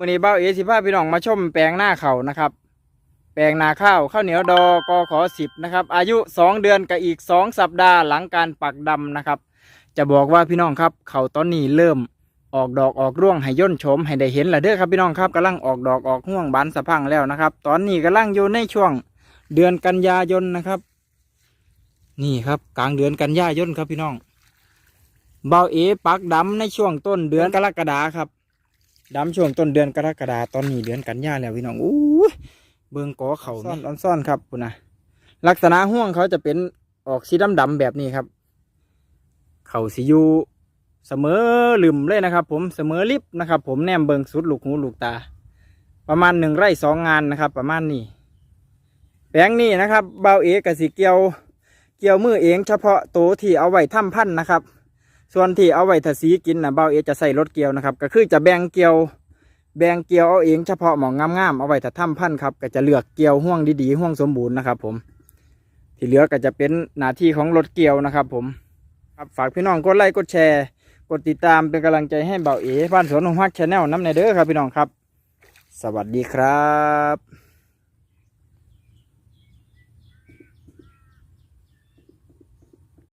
วันนี้เบ้าเอสิพาพี่น้องมาชมแปลงหน้าเขานะครับ แปลงนาข้าวข้าวเหนียวดอกอขอสิบนะครับ อายุสองเดือนกับอีกสองสัปดาห์หลังการปักดำนะครับ จะบอกว่าพี่น้องครับ เขาตอนนี้เริ่มออกดอกออกร่วงให้ย่นโฉมให้ได้เห็นและเด้อครับพี่น้องครับกำลังออกดอกออกห่วงบานสะพังแล้วนะครับ ตอนนี้กำลังอยู่ในช่วงเดือนกันยายนนะครับ นี่ครับกลางเดือนกันยายนครับพี่น้องเบาเอปักดำในช่วงต้นเดือนกรกฎาครับ ดำช่วงต้นเดือนกรกฎาตอนนี้เดือนกันยาแล้วพี่น้องอู้ยเบิ่งกอเขาซ่อนซ่อนครับคุณนะลักษณะห่วงเขาจะเป็นออกสีดำดำๆแบบนี้ครับ เขาสิอยูเสมอลืมเลยนะครับ ผมเสมอลิบนะครับ ผมแนมเบิงสุดลูกหูลูกตา ประมาณหนึ่งไร่สองงานนะครับ ประมาณนี้แปลงนี้นะครับเบาเอกสิเกี่ยว เกี่ยวมือเองเฉพาะตัวที่เอาไว้ทำพันธุ์นะครับ ส่วนที่เอาไว้ทาสีกินนะเบาเอจะใส่รถเกี่ยวนะครับ ก็คือจะแบ่งเกี่ยว แบ่งเกี่ยวเอาเองเฉพาะหมองงามๆเอาไว้ถ้าทำพันธุ์ครับ ก็จะเลือกเกี่ยวห่วงดีๆห่วงสมบูรณ์นะครับผม ที่เหลือก็จะเป็นหน้าที่ของรถเกี่ยวนะครับ ผมครับฝากพี่น้องกดไลค์กดแชร์กดติดตามเป็นกำลังใจให้เบาเอบ้านสวนของฮักชาแนลน้ำในเด้อครับพี่น้องครับ สวัสดีครับ